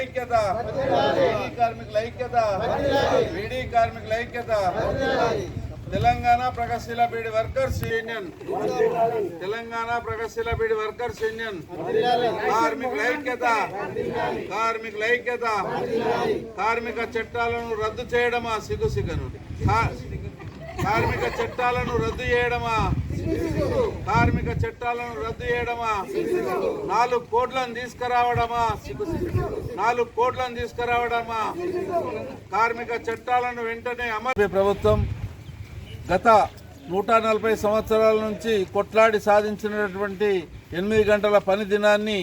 ఐక్యత. బీడీ కార్మికుల ఐక్యత. బీడీ కార్మికుల ఐక్యత. తెలంగాణ ప్రగతిశీల బీడి వర్కర్స్ యూనియన్. తెలంగాణ ప్రగతిశీల బీడి వర్కర్స్ యూనియన్. కార్మికుల ఐక్యత. కార్మికుల ఐక్యత. కార్మిక చట్టాలను రద్దు చేయడమా? సిగ్గు సిగ్గను కార్మిక చట్టాలను రద్దు చేయడమా? కార్మిక చట్టాలను రద్దు చేయడమా? నాలుగు కోట్లను తీసుకురావడమా? నాలుగు కోట్లను తీసుకురావడమా? కార్మిక చట్టాలను వెంటనే అమలు ప్రభుత్వం గత నూట నలభై సంవత్సరాల నుంచి కొట్లాడి సాధించినటువంటి ఎనిమిది గంటల పని దినాన్ని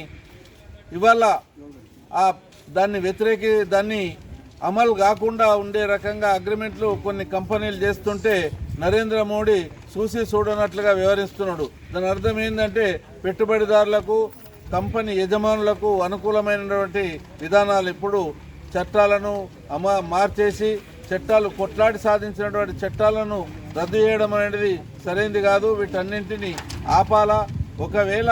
ఇవాళ ఆ దాన్ని వ్యతిరేకి దాన్ని అమలు కాకుండా ఉండే రకంగా అగ్రిమెంట్లు కొన్ని కంపెనీలు చేస్తుంటే నరేంద్ర మోడీ చూసి చూడనట్లుగా వ్యవహరిస్తున్నాడు దాని అర్థం ఏంటంటే పెట్టుబడిదారులకు కంపెనీ యజమానులకు అనుకూలమైనటువంటి విధానాలు ఇప్పుడు చట్టాలను అమా మార్చేసి చట్టాలు కొట్లాడి సాధించినటువంటి చట్టాలను రద్దు చేయడం అనేది సరైనది కాదు. వీటన్నింటినీ ఆపాలా? ఒకవేళ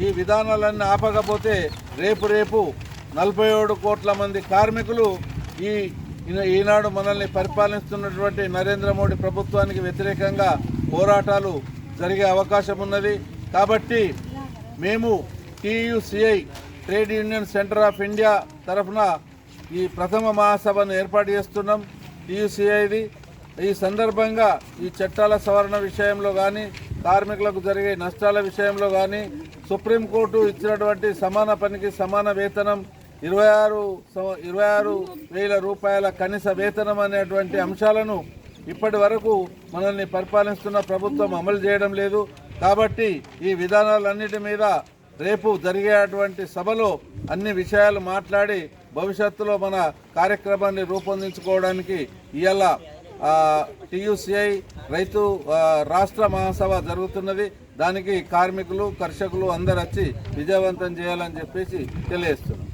ఈ విధానాలన్నీ ఆపకపోతే రేపు రేపు నలభై ఏడు కోట్ల మంది కార్మికులు ఈ ఈనాడు మనల్ని పరిపాలిస్తున్నటువంటి నరేంద్ర మోడీ ప్రభుత్వానికి వ్యతిరేకంగా పోరాటాలు జరిగే అవకాశం ఉన్నది. కాబట్టి మేము TUCI trade union centre of India తరఫున ఈ ప్రథమ మహాసభను ఏర్పాటు చేస్తున్నాం. టీయూసీఐది. ఈ సందర్భంగా ఈ చట్టాల సవరణ విషయంలో కానీ కార్మికులకు జరిగే నష్టాల విషయంలో కానీ సుప్రీంకోర్టు ఇచ్చినటువంటి సమాన పనికి సమాన వేతనం ఇరవై ఆరు సం- ఇరవై ఆరు వేల రూపాయల కనీస వేతనం అనేటువంటి అంశాలను ఇప్పటి వరకు మనల్ని పరిపాలిస్తున్న ప్రభుత్వం అమలు చేయడం లేదు. కాబట్టి ఈ విధానాలన్నిటి మీద రేపు జరిగేటువంటి సభలో అన్ని విషయాలు మాట్లాడి భవిష్యత్తులో మన కార్యక్రమాన్ని రూపొందించుకోవడానికి ఇవాళ టీయూసీఐ రైతు రాష్ట్ర మహాసభ జరుగుతున్నది. దానికి కార్మికులు కర్షకులు అందరు వచ్చి విజయవంతం చేయాలని చెప్పేసి తెలియజేస్తున్నాం.